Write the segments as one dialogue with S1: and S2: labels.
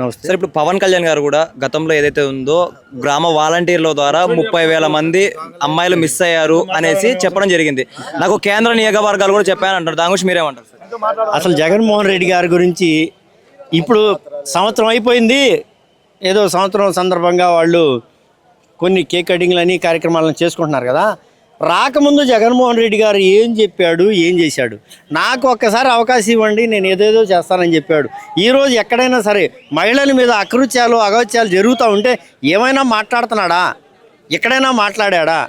S1: నమస్తే.
S2: సార్ ఇప్పుడు పవన్ కళ్యాణ్ గారు కూడా గతంలో ఏదైతే ఉందో గ్రామ వాలంటీర్ల ద్వారా ముప్పై వేల మంది అమ్మాయిలు మిస్ అయ్యారు అనేసి చెప్పడం జరిగింది. నాకు కేంద్ర నియోగవర్గాలు కూడా చెప్పాను అంటారు దాని గురించి మీరేమంటారు సార్?
S1: అసలు జగన్మోహన్ రెడ్డి గారి గురించి ఇప్పుడు సంవత్సరం అయిపోయింది. ఏదో సంవత్సరం సందర్భంగా వాళ్ళు కొన్ని కేక్ కటింగ్లు అని కార్యక్రమాలను చేసుకుంటున్నారు కదా. రాకముందు జగన్మోహన్ రెడ్డి గారు ఏం చెప్పాడు ఏం చేశాడు? నాకు ఒక్కసారి అవకాశం ఇవ్వండి నేను ఏదేదో చేస్తానని చెప్పాడు. ఈరోజు ఎక్కడైనా సరే మహిళల మీద అకృత్యాలు అగౌత్యాలు జరుగుతూ ఉంటే ఏమైనా మాట్లాడుతున్నాడా? ఎక్కడైనా మాట్లాడాడా?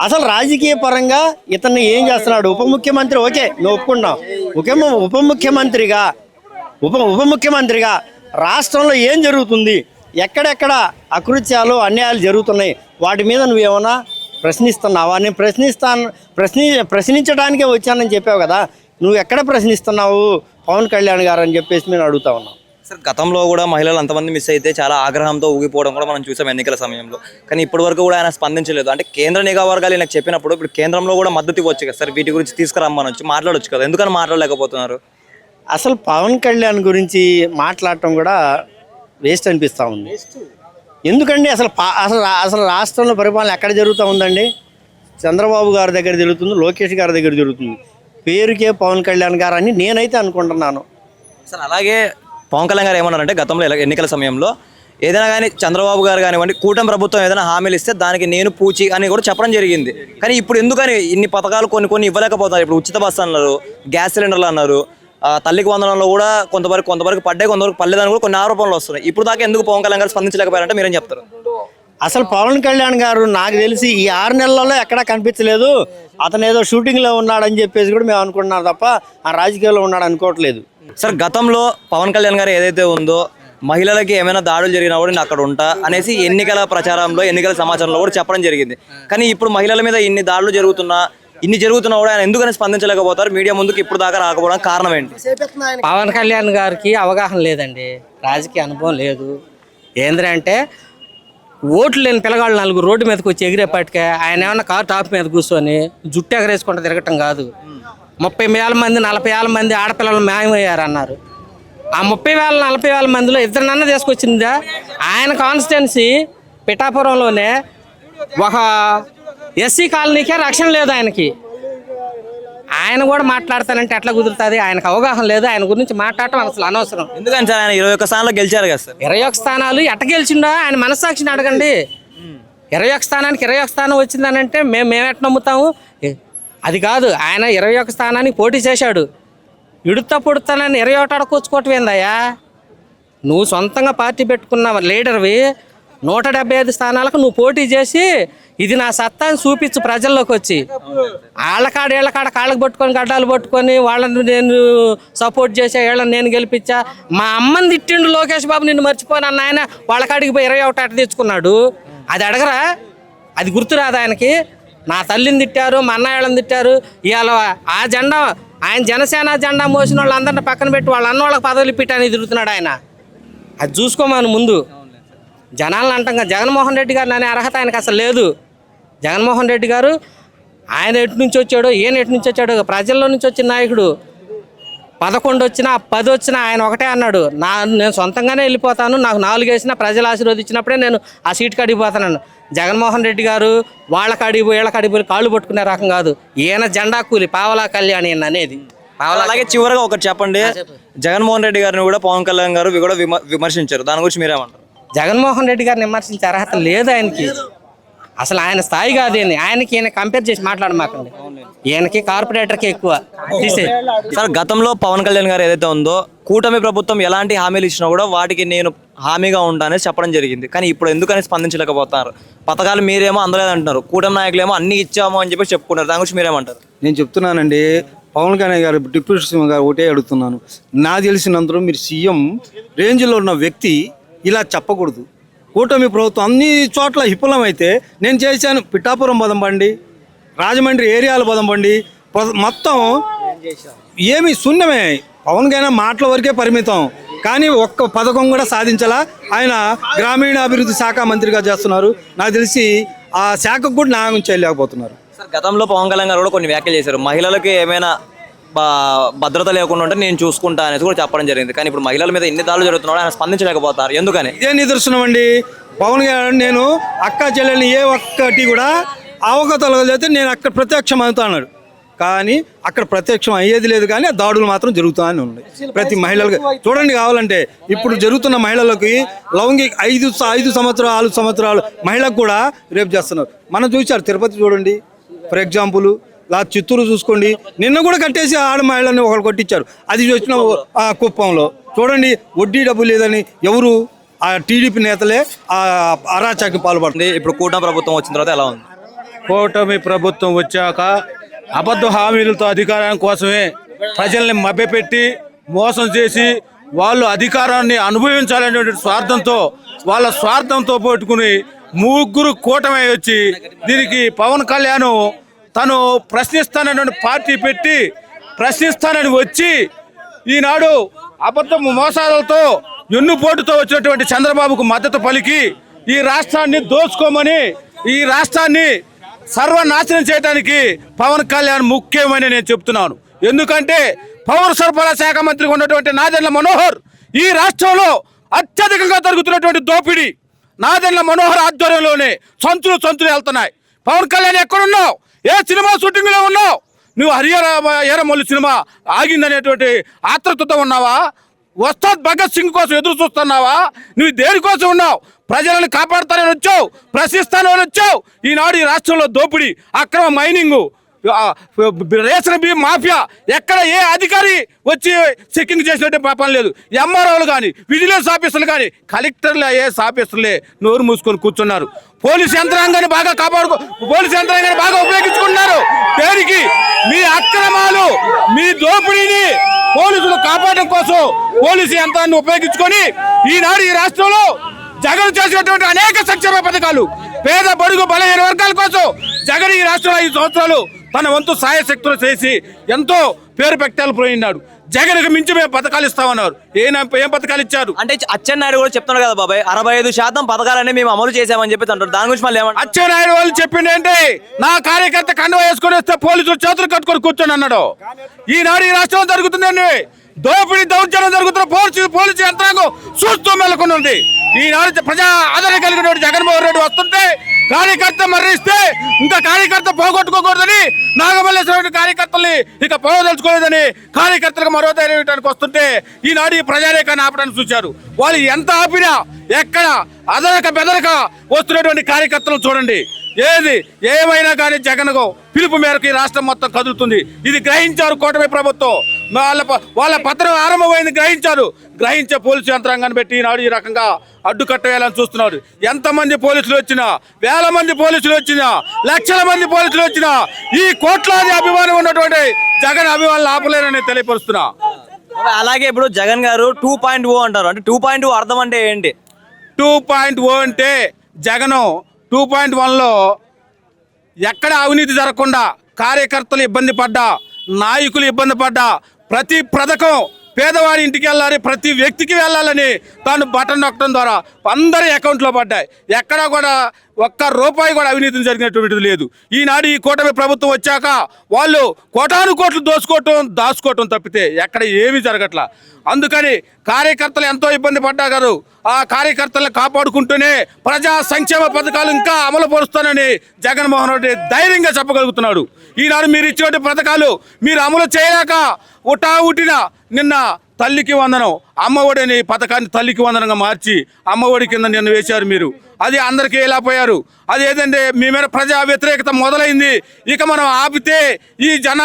S1: అసలు రాజకీయ పరంగా ఇతన్ని ఏం చేస్తున్నాడు? ఉప ముఖ్యమంత్రి ఓకే నువ్వు ఒప్పుకున్నావు. ఒకే ఉప ముఖ్యమంత్రిగా ఉప ఉప ముఖ్యమంత్రిగా రాష్ట్రంలో ఏం జరుగుతుంది? ఎక్కడెక్కడ అకృత్యాలు అన్యాయాలు జరుగుతున్నాయి? వాటి మీద నువ్వేమన్నా ప్రశ్నిస్తున్నావా? నేను ప్రశ్నిస్తాను ప్రశ్ని ప్రశ్నించడానికే వచ్చానని చెప్పావు కదా. నువ్వు ఎక్కడ ప్రశ్నిస్తున్నావు? పవన్ కళ్యాణ్ గారు అని చెప్పేసి నేను అడుగుతా ఉన్నాను
S2: సార్ గతంలో కూడా మహిళలు అంతమంది మిస్ అయితే చాలా ఆగ్రహంతో ఊగిపోవడం కూడా మనం చూసాం ఎన్నికల సమయంలో. కానీ ఇప్పటి వరకు కూడా ఆయన స్పందించలేదు. అంటే కేంద్ర నిఘా వర్గాలు నాకు చెప్పినప్పుడు ఇప్పుడు కేంద్రంలో కూడా మద్దతు ఇవ్వచ్చు కదా సార్ వీటి గురించి తీసుకురమ్మని వచ్చి మాట్లాడొచ్చు కదా. ఎందుకని మాట్లాడలేకపోతున్నారు?
S1: అసలు పవన్ కళ్యాణ్ గురించి మాట్లాడటం కూడా వేస్ట్ అనిపిస్తూ ఉంది. ఎందుకండి అసలు పా- అసలు అసలు రాష్ట్రంలో పరిపాలన ఎక్కడ జరుగుతూ ఉందండి? చంద్రబాబు గారి దగ్గర జరుగుతుంది లోకేష్ గారి దగ్గర జరుగుతుంది. పేరుకే పవన్ కళ్యాణ్ గారు అని నేనైతే అనుకుంటున్నాను.
S2: సార్ అలాగే పవన్ కళ్యాణ్ గారు ఏమన్నారంటే గతంలో ఎన్నికల సమయంలో ఏదైనా కానీ చంద్రబాబు గారు కానివ్వండి కూటమి ప్రభుత్వం ఏదైనా హామీలు ఇస్తే దానికి నేను పూచి అని కూడా చెప్పడం జరిగింది. కానీ ఇప్పుడు ఎందుకని ఇన్ని పథకాలు కొన్ని కొన్ని ఇవ్వలేకపోతున్నారు. ఇప్పుడు ఉచిత బస్సు అన్నారు గ్యాస్ సిలిండర్లు అన్నారు తల్లికి వందనంలో కూడా కొంతవరకు కొంతవరకు పడ్డాయి కొంతవరకు పర్లేదని కూడా కొన్ని ఆరోపణలు వస్తున్నాయి. ఇప్పుడు దాకా ఎందుకు పవన్ కళ్యాణ్ గారు స్పందించలేకపోయారంటే మీరేం చెప్తారు?
S1: అసలు పవన్ కళ్యాణ్ గారు నాకు తెలిసి ఈ ఆరు నెలలలో ఎక్కడా కనిపించలేదు. అతను ఏదో షూటింగ్లో ఉన్నాడని చెప్పేసి కూడా మేము అనుకుంటున్నాం తప్ప ఆ రాజకీయాల్లో ఉన్నాడు అనుకోవట్లేదు.
S2: సార్ గతంలో పవన్ కళ్యాణ్ గారు ఏదైతే ఉందో మహిళలకి ఏమైనా దాడులు జరిగినా కూడా నేను అక్కడ ఉంటా అనేసి ఎన్నికల ప్రచారంలో ఎన్నికల సమాచారంలో కూడా చెప్పడం జరిగింది. కానీ ఇప్పుడు మహిళల మీద ఇన్ని దాడులు జరుగుతున్నా ఇన్ని జరుగుతున్నా కూడా ఆయన ఎందుకని స్పందించలేకపోతారు? మీడియా ముందుకు ఇప్పుడు దాకా రాకపోవడానికి కారణం ఏంటి?
S3: పవన్ కళ్యాణ్ గారికి అవగాహన లేదండి. రాజకీయ అనుభవం లేదు. ఏంద్రంటే ఓట్లు లేని పిల్లగాళ్ళు నలుగురు రోడ్డు మీదకి వచ్చి ఎగిరేపటికే ఆయన ఏమన్నా కారు టాప్ మీద కూర్చొని జుట్టు ఎగరేసుకుంటూ తిరగటం కాదు. ముప్పై వేల మంది నలభై వేల మంది ఆడపిల్లలు మాయమయ్యారన్నారు. ఆ ముప్పై వేల నలభై వేల మందిలో ఇద్దరినన్న తీసుకొచ్చిందా? ఆయన కాన్స్టిట్యున్సీ పిఠాపురంలోనే ఒక ఎస్సీ కాలనీకే రక్షణ లేదు ఆయనకి. ఆయన కూడా మాట్లాడతానంటే ఎట్లా కుదురుతుంది? ఆయనకు అవగాహన లేదు. ఆయన గురించి మాట్లాడటం అసలు అనవసరం.
S2: ఎందుకని సార్ ఆయన ఇరవై ఒక్క స్థానంలో గెలిచారు కదా సార్?
S3: ఇరవై ఒక స్థానాలు ఎట్ట గెలిచిండో ఆయన మనస్సాక్షిని అడగండి. ఇరవై ఒక స్థానానికి ఇరవై ఒక స్థానం వచ్చిందని అంటే మేము మేము ఎట్లా నమ్ముతాము అది కాదు. ఆయన ఇరవై ఒక స్థానానికి పోటీ చేశాడు. ఇడుతా పుడతానని ఇరవై ఒకటి అడకొచ్చుకోవటం ఏందయ్యా? నువ్వు సొంతంగా పార్టీ పెట్టుకున్న లీడర్వి నూట డెబ్బై ఐదు స్థానాలకు నువ్వు పోటీ చేసి ఇది నా సత్తాని చూపించు ప్రజల్లోకి వచ్చి. వాళ్ళకాడ వీళ్ళకాడ కాళ్ళకు పట్టుకొని గడ్డాలు పట్టుకొని వాళ్ళని నేను సపోర్ట్ చేసా వీళ్ళని నేను గెలిపించా. మా అమ్మని తిట్టిండు లోకేష్ బాబు నిన్ను మర్చిపోను అన్న ఆయన వాళ్ళకాడికి పోయి ఇరవై ఒకటి అట తెచ్చుకున్నాడు. అది అడగరా? అది గుర్తురాదు ఆయనకి? నా తల్లిని తిట్టారు మా అన్నయ్యలను తిట్టారు. ఇవాళ ఆ జెండా ఆయన జనసేన జెండా మోసిన వాళ్ళందరిని పక్కన పెట్టి వాళ్ళ అన్న వాళ్ళకి పదవులు అని తిరుగుతున్నాడు ఆయన. అది చూసుకోమని ముందు. జనాలను అంటాం కదా, జగన్మోహన్ రెడ్డి గారు అనే అర్హత ఆయనకు అసలు లేదు. జగన్మోహన్ రెడ్డి గారు ఆయన ఎటు నుంచి వచ్చాడో ఈయన ఎటు నుంచి వచ్చాడో ప్రజల్లో నుంచి వచ్చిన నాయకుడు. పదకొండు వచ్చినా పది వచ్చినా ఆయన ఒకటే అన్నాడు. నా నేను సొంతంగానే వెళ్ళిపోతాను నాకు నాలుగు వేసినా ప్రజలు ఆశీర్వదించినప్పుడే నేను ఆ సీట్ కాడికి పోతాను జగన్మోహన్ రెడ్డి గారు వాళ్ళ కాడికి పోయి వీళ్ళ కాడికి పోయి కాళ్ళు పట్టుకునే రకం కాదు. ఈయన జెండా కూలి పావలా కళ్యాణి అనేది. పావలా
S2: అలాగే చివరిగా ఒకటి చెప్పండి. జగన్మోహన్ రెడ్డి గారిని కూడా పవన్ కళ్యాణ్ గారు కూడా విమ- విమర్శించారు. దాని గురించి మీరేమంటారు?
S3: జగన్మోహన్ రెడ్డి గారిని విమర్శించే అర్హత లేదు ఆయనకి. అసలు ఆయన స్థాయి కాదు ఈయన. ఆయనకి ఈయన కంపేర్ చేసి మాట్లాడమాకండి. ఈయనకి కార్పొరేటర్కి ఎక్కువ. తీసే.
S2: సార్ గతంలో పవన్ కళ్యాణ్ గారు ఏదైతే ఉందో కూటమి ప్రభుత్వం ఎలాంటి హామీలు ఇచ్చినా కూడా వాటికి నేను హామీగా ఉంటానని చెప్పడం జరిగింది. కానీ ఇప్పుడు ఎందుకని స్పందించలేకపోతున్నారు? పథకాలు మీరేమో అందలేదు అంటున్నారు కూటమి నాయకులేమో అన్ని ఇచ్చాము అని చెప్పి చెప్పుకున్నారు దాని గురించి మీరేమంటారు?
S4: నేను చెప్తున్నానండి పవన్ కళ్యాణ్ గారు డిప్యూటీ సీఎం గారు ఒకటే అడుగుతున్నాను. నా తెలిసినంతలో మీరు సీఎం రేంజ్లో ఉన్న వ్యక్తి ఇలా చెప్పకూడదు. కూటమి ప్రభుత్వం అన్ని చోట్ల విఫలం అయితే నేను చేశాను. పిఠాపురం బదంబండి రాజమండ్రి ఏరియాలు బదంబండి మొత్తం ఏమి శూన్యమే. పవన్ కైనా మాటల వరకే పరిమితం. కానీ ఒక్క పథకం కూడా సాధించాలా. ఆయన గ్రామీణాభివృద్ధి శాఖ మంత్రిగా చేస్తున్నారు. నాకు తెలిసి ఆ శాఖకు కూడా న్యాయం చేయలేకపోతున్నారు.
S2: గతంలో పవన్ కళ్యాణ్ గారు కూడా కొన్ని వ్యాఖ్యలు చేశారు. మహిళలకు ఏమైనా భద్రత లేకుండా ఉంటే నేను చూసుకుంటా అనేసి కూడా చెప్పడం జరిగింది. కానీ ఇప్పుడు మహిళల మీద ఎన్ని దాడులు జరుగుతున్నాడు ఆయన స్పందించలేకపోతారు. ఎందుకని?
S4: ఇదే నిదర్శనం అండి. పవన్ గారు నేను అక్క చెల్లెల్ని ఏ ఒక్కటి కూడా అవగతలగలిగితే నేను అక్కడ ప్రత్యక్షం అవుతా అన్నాడు కానీ అక్కడ ప్రత్యక్షం అయ్యేది లేదు కానీ దాడులు మాత్రం జరుగుతూనే ఉన్నాయి. ప్రతి మహిళలకు చూడండి కావాలంటే ఇప్పుడు జరుగుతున్న మహిళలకి లౌంగిక ఐదు ఐదు సంవత్సరాలు ఆరు సంవత్సరాలు మహిళకు కూడా రేపు చేస్తున్నారు. మనం చూసారు తిరుపతి చూడండి. ఫర్ ఎగ్జాంపుల్ లా చిత్తూరు చూసుకోండి. నిన్న కూడా కట్టేసి ఆడ మహిళని ఒకరు కొట్టించారు. అది చూసిన ఆ కుప్పంలో. చూడండి వడ్డీ డబ్బు లేదని ఎవరు? ఆ టీడీపీ నేతలే ఆ అరాచకి పాల్పడుతుంది
S2: ఇప్పుడు కూటమి ప్రభుత్వం వచ్చిన తర్వాత ఎలా ఉంది?
S5: కూటమి ప్రభుత్వం వచ్చాక అబద్ధ హామీలతో అధికారం కోసమే ప్రజల్ని మభ్యపెట్టి మోసం చేసి వాళ్ళు అధికారాన్ని అనుభవించాలనే స్వార్థంతో వాళ్ళ స్వార్థంతో పెట్టుకుని ముగ్గురు కూటమి వచ్చి దీనికి పవన్ కళ్యాణ్ తను ప్రశ్నిస్తానని పార్టీ పెట్టి ప్రశ్నిస్తానని వచ్చి ఈనాడు అబద్ధం మోసాలతో ఎన్నుపోటుతో వచ్చినటువంటి చంద్రబాబుకు మద్దతు పలికి ఈ రాష్ట్రాన్ని దోచుకోమని ఈ రాష్ట్రాన్ని సర్వనాశనం చేయడానికి పవన్ కళ్యాణ్ ముఖ్యమని నేను చెప్తున్నాను. ఎందుకంటే పౌర సరఫరా శాఖ మంత్రిగా ఉన్నటువంటి నాదెండ్ల మనోహర్ ఈ రాష్ట్రంలో అత్యధికంగా జరుగుతున్నటువంటి దోపిడీ. నాదెండ్ల మనోహర్ ఆధ్వర్యంలోనే సంచులు సంచులు వెళ్తున్నాయి. పవన్ కళ్యాణ్ ఎక్కడున్నావు? ఏ సినిమా షూటింగ్లో ఉన్నావు? నువ్వు హరిహర ఏరమల్లి సినిమా ఆగిందనేటువంటి ఆతృతతో ఉన్నావా? వస్తాద్ భగత్ సింగ్ కోసం ఎదురు చూస్తున్నావా? నువ్వు దేనికోసం ఉన్నావు? ప్రజలను కాపాడుతానని వచ్చావు ప్రశ్నిస్తానని వచ్చావు. ఈనాడు ఈ రాష్ట్రంలో దోపిడీ అక్రమ మైనింగు రేషన్ బి మాఫియా. ఎక్కడ ఏ అధికారి వచ్చి చెక్కింగ్ చేసినట్టే పాపం లేదు. ఎంఆర్ఓలు కానీ విజిలెన్స్ ఆఫీసర్లు కానీ కలెక్టర్లు ఐఏఎస్ ఆఫీసర్లే నోరు మూసుకొని కూర్చున్నారు. పోలీస్ యంత్రాంగాన్ని బాగా కాపాడుకో పోలీస్ యంత్రాంగాన్ని బాగా ఉపయోగించుకుంటున్నారు. పేరుకి మీ అక్రమాలు మీ దోపిడీని పోలీసులు కాపాడడం కోసం పోలీసు యంత్రాన్ని ఉపయోగించుకొని ఈనాడు ఈ రాష్ట్రంలో జగన్ చేసినటువంటి అనేక సంక్షేమ పథకాలు పేద బడుగు బలహీన వర్గాల కోసం జగన్ ఈ రాష్ట్రంలో ఐదు సంవత్సరాలు తన వంతు సాయశక్తులు చేసి ఎంతో పేరు పెట్టాలు పోయినాడు జగన్కి మించి మేము పథకాలు ఇస్తామన్నారు. ఏ ఏం పథకాలు ఇచ్చారు?
S2: అంటే అచ్చెన్నాయుడు కూడా చెప్తున్నాడు కదా బాబాయ్ అరవై ఐదు శాతం పథకాలన్నీ మేము అమలు చేసామని చెప్పి అంటారు దాని గురించి మళ్ళీ ఏమంటారు?
S5: అచ్చెన్నాయుడు వాళ్ళు చెప్పింది ఏంటి? నా కార్యకర్త కండువా వేసుకొని వస్తే పోలీసులు చేతులు కట్టుకొని కూర్చొని అన్నాడు. ఈనాడు ఈ రాష్ట్రంలో జరుగుతుందండి. దోపిడీ దౌర్జన్యం జరుగుతున్న పోలీసు పోలీసు యంత్రాంగం చూస్తూ మెలకొని ఉంది. ఈనాడు ప్రజా ఆదరణ కలిగిన జగన్మోహన్ రెడ్డి వస్తుంటే కార్యకర్త మరణిస్తే ఇంకా కార్యకర్త పోగొట్టుకోకూడదని నాగమల్లేశ్వర కార్యకర్తల్ని ఇక పోదలుచుకోలేదని కార్యకర్తలకు మరో ధైర్యటానికి వస్తుంటే ఈనాడు ఈ ప్రజారేఖను ఆపడానికి చూశారు. వాళ్ళు ఎంత ఆపినా ఎక్కడ అదనక బెదరక వస్తున్నటువంటి కార్యకర్తలు చూడండి. ఏది ఏమైనా కానీ జగన్ పిలుపు మేరకు ఈ రాష్ట్రం మొత్తం కదులుతుంది. ఇది గ్రహించారు కూటమి ప్రభుత్వం. వాళ్ళ వాళ్ళ పత్రం ఆరంభమైంది గ్రహించారు గ్రహించే పోలీసు యంత్రాంగాన్ని పెట్టి ఈనాడు ఈ రకంగా అడ్డుకట్టేయాలని చూస్తున్నారు ఎంతమంది పోలీసులు వచ్చినా వేల మంది పోలీసులు వచ్చినా లక్షల మంది పోలీసులు వచ్చినా ఈ కోట్లాది అభిమానం ఉన్నటువంటి జగన్ అభిమానులు ఆపలేరని తెలియపరుస్తున్నా.
S2: అలాగే ఇప్పుడు జగన్ గారు టూ పాయింట్ ఓ అంటారు. అంటే టూ పాయింట్ ఓ అర్థం అంటే ఏంటి?
S5: టూ పాయింట్ ఓ అంటే జగను టూ పాయింట్ వన్లో ఎక్కడ అవినీతి జరగకుండా కార్యకర్తలు ఇబ్బంది పడ్డా నాయకులు ఇబ్బంది పడ్డా ప్రతి పథకం పేదవాడి ఇంటికి వెళ్ళాలి ప్రతి వ్యక్తికి వెళ్ళాలని తాను బటన్ నొక్కడం ద్వారా అందరి అకౌంట్లో పడ్డాయి. ఎక్కడా కూడా ఒక్క రూపాయి కూడా అవినీతి జరిగినటువంటిది లేదు. ఈనాడు ఈ కూటమి ప్రభుత్వం వచ్చాక వాళ్ళు కోటాను కోట్లు దోచుకోవటం దాచుకోవటం తప్పితే ఎక్కడ ఏమీ జరగట్లా. అందుకని కార్యకర్తలు ఎంతో ఇబ్బంది పడ్డారు. ఆ కార్యకర్తలను కాపాడుకుంటూనే ప్రజా సంక్షేమ పథకాలు ఇంకా అమలు పరుస్తానని జగన్మోహన్ రెడ్డి ధైర్యంగా చెప్పగలుగుతున్నాడు. ఈనాడు మీరు ఇచ్చినటువంటి పథకాలు మీరు అమలు చేయలేక ఉటా ఉటిన నిన్న తల్లికి వందనం అమ్మఒడిని పథకాన్ని తల్లికి వందనంగా మార్చి అమ్మఒడి కింద నిన్న వేశారు మీరు. అది అందరికీ ఎలా పోయారు? అది ఏదంటే మీ మీద ప్రజా వ్యతిరేకత మొదలైంది. ఇక మనం ఆపితే ఈ జన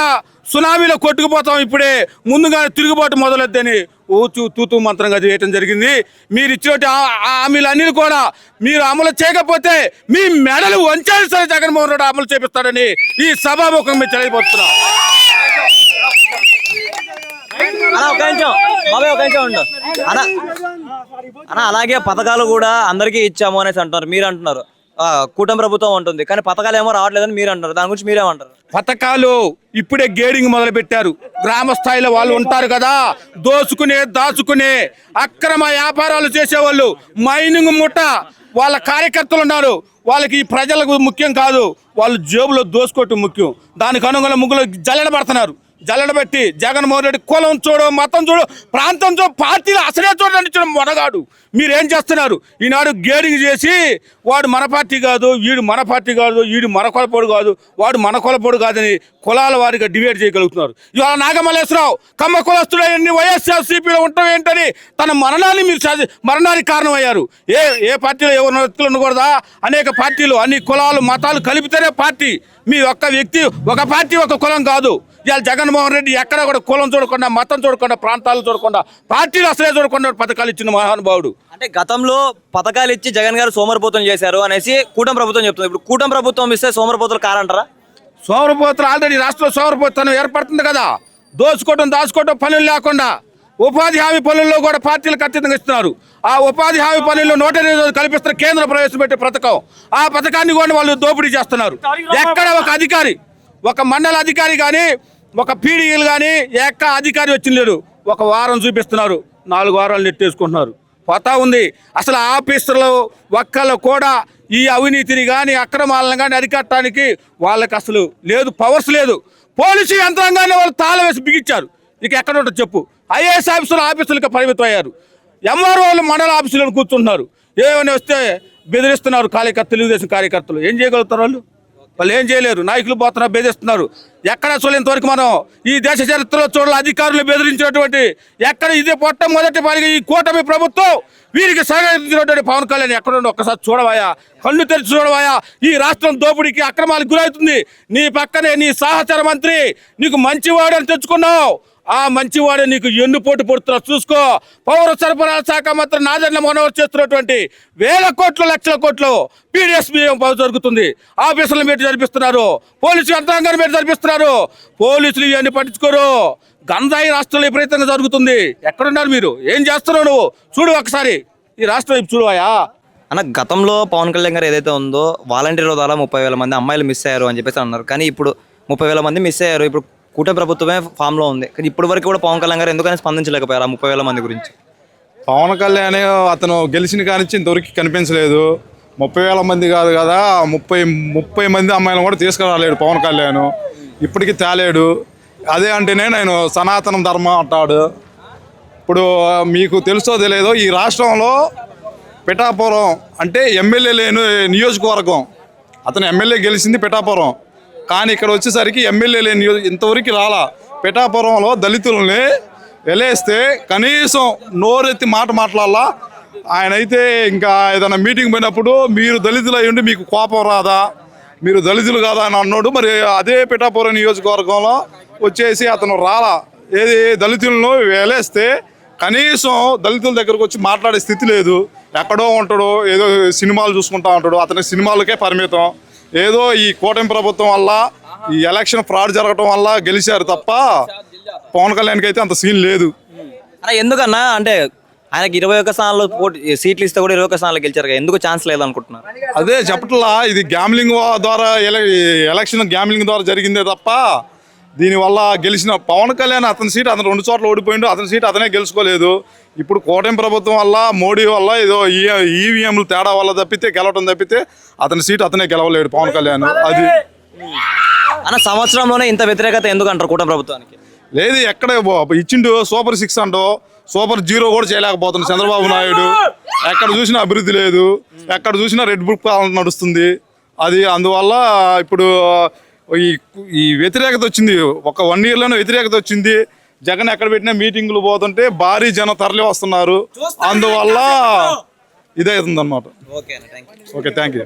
S5: సునామీలో కొట్టుకుపోతాం ఇప్పుడే. ముందుగా తిరుగుబాటు మొదలొద్దని ఊచు తూతూ మంత్రంగా చేయటం జరిగింది. మీరు ఇచ్చేటి హామీలన్నీ కూడా మీరు అమలు చేయకపోతే మీ మెడలు వంచాలి సరే జగన్మోహన్ రెడ్డి అమలు చేపిస్తాడని ఈ సభాముఖం మీద తెలియపోతున్నాం
S2: అన్న ఒక నిమిషం. బాబాయ్ ఒక నిమిషం ఉండు. అన్న అన్న అలాగే పథకాలు కూడా అందరికీ ఇచ్చాము అనేసి అంటున్నారు. మీరు అంటున్నారు. ఆ, కూటమి ప్రభుత్వం ఉంటుంది కానీ పథకాలు ఏమో రావట్లేదని మీరు అంటారు దాని గురించి మీరేమంటారు?
S5: పథకాలు ఇప్పుడే గేడింగ్ మొదలు పెట్టారు గ్రామ స్థాయిలో వాళ్ళు ఉంటారు కదా దోచుకునే దాచుకునే అక్రమ వ్యాపారాలు చేసేవాళ్ళు మైనింగ్ ముఠ వాళ్ళ కార్యకర్తలు ఉన్నారు. వాళ్ళకి ఈ ప్రజలకు ముఖ్యం కాదు వాళ్ళు జేబులో దోసుకోవటం ముఖ్యం. దానికి అనుగుణంగా ముగ్గులు జల్లెడ పడుతున్నారు. జల్లడబెట్టి జగన్మోహన్ రెడ్డి కులం చూడు మతం చూడు ప్రాంతం చూడు పార్టీలు అసలే చూడండి చూడ మొనగాడు మీరేం చేస్తున్నారు? ఈనాడు గేడింగ్ చేసి వాడు మన పార్టీ కాదు వీడు మన పార్టీ కాదు వీడు మన కొలపొడు కాదు వాడు మన కొలపొడు కాదని కులాల వారిగా డివైడ్ చేయగలుగుతున్నారు. ఇవాళ నాగమల్లేశ్వరరావు కమ్మ కులస్తుడు ఎన్ని వైఎస్ఆర్ సిపిలో ఉండటం ఏంటని తన మరణాన్ని మీరు మరణానికి కారణమయ్యారు. ఏ ఏ పార్టీలో ఎవరు వ్యక్తులు ఉండకూడదా? అనేక పార్టీలు అన్ని కులాలు మతాలు కలిపితేనే పార్టీ. మీ ఒక్క వ్యక్తి ఒక పార్టీ ఒక కులం కాదు. ఇవాళ జగన్మోహన్ రెడ్డి ఎక్కడ కూడా కులం చూడకుండా మతం చూడకుండా ప్రాంతాలు చూడకుండా పార్టీలు అసలే చూడకుండా పథకాలు ఇచ్చిన మహానుభావుడు.
S2: అంటే గతంలో పథకాలు ఇచ్చి జగన్ గారు సోమరిపోతం చేశారు అనేసి కూటమి ప్రభుత్వం చెప్తుంది. ఇప్పుడు కూటమి ప్రభుత్వం ఇస్తే సోమరిపోతులు కారంటారా?
S5: సోమరపోతులు ఆల్రెడీ రాష్ట్రంలో సోమరపోతనం ఏర్పడుతుంది కదా. దోచుకోవడం దాచుకోవడం పనులు లేకుండా. ఉపాధి హామీ పనుల్లో కూడా పార్టీలు ఖచ్చితంగా ఇస్తున్నారు. ఆ ఉపాధి హామీ పనుల్లో నూట ఇరవై కల్పిస్తున్న కేంద్రం ప్రవేశపెట్టే పథకం. ఆ పథకాన్ని కూడా వాళ్ళు దోపిడీ చేస్తున్నారు. ఎక్కడ ఒక అధికారి ఒక మండల అధికారి కానీ ఒక పీడీలు కానీ ఎక్క అధికారి వచ్చిన లేడు ఒక వారం చూపిస్తున్నారు. నాలుగు వారాలు నెట్టేసుకుంటున్నారు. పోతా ఉంది. అసలు ఆఫీసులు ఒక్కళ్ళు కూడా ఈ అవినీతిని కానీ అక్రమాలను కానీ అరికట్టడానికి వాళ్ళకి అసలు లేదు పవర్స్ లేదు. పోలీసు యంత్రాంగాన్ని వాళ్ళు తాళ వేసి బిగించారు. ఇక ఎక్కడ ఉంటుంది చెప్పు. ఐఏఎస్ ఆఫీసులు ఆఫీసులకు పరిమితం అయ్యారు. ఎంఆర్ఓలు మండల ఆఫీసులను కూర్చుంటున్నారు. ఏమైనా వస్తే బెదిరిస్తున్నారు కార్యకర్త తెలుగుదేశం కార్యకర్తలు. ఏం చేయగలుగుతారు వాళ్ళు? వాళ్ళు ఏం చేయలేరు. నాయకులు పోతున్నారు బెదిరిస్తున్నారు. ఎక్కడ అసలు ఇంతవరకు మనం ఈ దేశ చరిత్రలో చూడాలి అధికారులు బెదిరించినటువంటి ఎక్కడ ఇదే మొట్టమొదటి పాలిగా ఈ కూటమి ప్రభుత్వం వీరికి సహకరించినటువంటి పవన్ కళ్యాణ్ ఎక్కడుండో ఒక్కసారి చూడవాయా. కళ్ళు తెరిచి చూడవాయా. ఈ రాష్ట్రం దోపిడీకి అక్రమాలకు గురవుతుంది. నీ పక్కనే నీ సహచర మంత్రి నీకు మంచివాడని తెచ్చుకున్నావు. ఆ మంచివాడే నీకు ఎన్నుపోటు పడుతున్నా చూసుకో. పౌర సరఫరాల శాఖ మాత్రం నాదెండ్ల మనోహర్ చేస్తున్నటువంటి వేల కోట్ల లక్షల కోట్లు పీడిఎస్ జరుగుతుంది. ఆఫీసుల మీద జరిపిస్తున్నారు. పోలీసు యంత్రాంగాన్ని మీద జరిపిస్తున్నారు. పోలీసులు ఇవన్నీ పట్టించుకోరు. గంజాయి రాష్ట్రంలో విపరీతంగా జరుగుతుంది. ఎక్కడున్నారు మీరు? ఏం చేస్తున్నావు నువ్వు? చూడు ఒకసారి. ఈ రాష్ట్రం చూడవాయా
S2: అన్న గతంలో పవన్ కళ్యాణ్ గారు ఏదైతే ఉందో వాలంటీర్ల ద్వారా ముప్పై వేల మంది అమ్మాయిలు మిస్ అయ్యారు అని చెప్పేసి అన్నారు. కానీ ఇప్పుడు ముప్పై వేల మంది మిస్ అయ్యారు. ఇప్పుడు కూటమి ప్రభుత్వమే ఫామ్లో ఉంది. కానీ ఇప్పటి వరకు కూడా పవన్ కళ్యాణ్ గారు ఎందుకని స్పందించలేకపోయారు ఆ ముప్పై వేల మంది గురించి?
S6: పవన్ కళ్యాణ్ అతను గెలిచిన కానించి ఇంతవరకు కనిపించలేదు. ముప్పై వేల మంది కాదు కదా ముప్పై ముప్పై మంది అమ్మాయిలను కూడా తీసుకురాలేడు పవన్ కళ్యాణ్. ఇప్పటికీ తేలేడు. అదే అంటేనే నేను సనాతన ధర్మం అంటాడు. ఇప్పుడు మీకు తెలుసో తెలియదో ఈ రాష్ట్రంలో పిఠాపురం అంటే ఎమ్మెల్యే లేని నియోజకవర్గం. అతను ఎమ్మెల్యే గెలిచింది పిఠాపురం. కానీ ఇక్కడ వచ్చేసరికి ఎమ్మెల్యే లేని ఇంతవరకు రాలా. పిఠాపురంలో దళితుల్ని వెలేస్తే కనీసం నోరెత్తి మాట మాట్లాడాలా. ఆయన అయితే ఇంకా ఏదైనా మీటింగ్ పోయినప్పుడు మీరు దళితులు అయ్యుండి మీకు కోపం రాదా? మీరు దళితులు కాదా అని అన్నాడు. మరి అదే పిఠాపురం నియోజకవర్గంలో వచ్చేసి అతను రాలా. ఏది దళితులను వేలేస్తే కనీసం దళితుల దగ్గరకు వచ్చి మాట్లాడే స్థితి లేదు. ఎక్కడో ఉంటాడు ఏదో సినిమాలు చూసుకుంటా ఉంటాడు అతని సినిమాలకే పరిమితం. ఏదో ఈ కూటమి ప్రభుత్వం వల్ల ఈ ఎలక్షన్ ఫ్రాడ్ జరగటం వల్ల గెలిచారు తప్ప పవన్ కళ్యాణ్కి అయితే అంత సీన్ లేదు.
S2: ఎందుకన్నా? అంటే ఆయనకి ఇరవై ఒక్క స్థానాలు పోటీ సీట్లు ఇస్తే కూడా ఇరవై ఒక్క స్థానాలు గెలిచారు ఎందుకు ఛాన్స్ లేదనుకుంటున్నారు?
S6: అదే చెప్పట్లా ఇది గ్యామ్లింగ్ ద్వారా ఎల- ఎలక్షన్ గ్యామ్లింగ్ ద్వారా జరిగిందే తప్ప దీనివల్ల గెలిచిన పవన్ కళ్యాణ్ అతని సీట్ అతను రెండు చోట్ల ఓడిపోయిండు అతని సీట్ అతనే గెలుచుకోలేదు. ఇప్పుడు కూటమి ప్రభుత్వం వల్ల మోడీ వల్ల ఏదో ఈవీఎంలు తేడా వల్ల తప్పితే గెలవటం తప్పితే అతని సీట్ అతనే గెలవలేడు పవన్ కళ్యాణ్. అది
S2: అన్న సంవత్సరంలోనే ఇంత వ్యతిరేకత ఎందుకు అంటారు కూటమి ప్రభుత్వానికి?
S6: లేదు ఎక్కడ ఇచ్చిండు సూపర్ సిక్స్ అంటో సూపర్ జీరో కూడా చేయలేకపోతున్నాడు చంద్రబాబు నాయుడు. ఎక్కడ చూసినా అభివృద్ధి లేదు. ఎక్కడ చూసినా రెడ్ బుక్ పాలన నడుస్తుంది. అది అందువల్ల ఇప్పుడు ఈ ఈ వ్యతిరేకత వచ్చింది. ఒక వన్ ఇయర్లోనే వ్యతిరేకత వచ్చింది. జగన్ ఎక్కడ పెట్టినా మీటింగులు పోతుంటే భారీ జనం తరలి వస్తున్నారు. అందువల్ల ఇదే అవుతుంది అనమాట ఓకే థ్యాంక్ యూ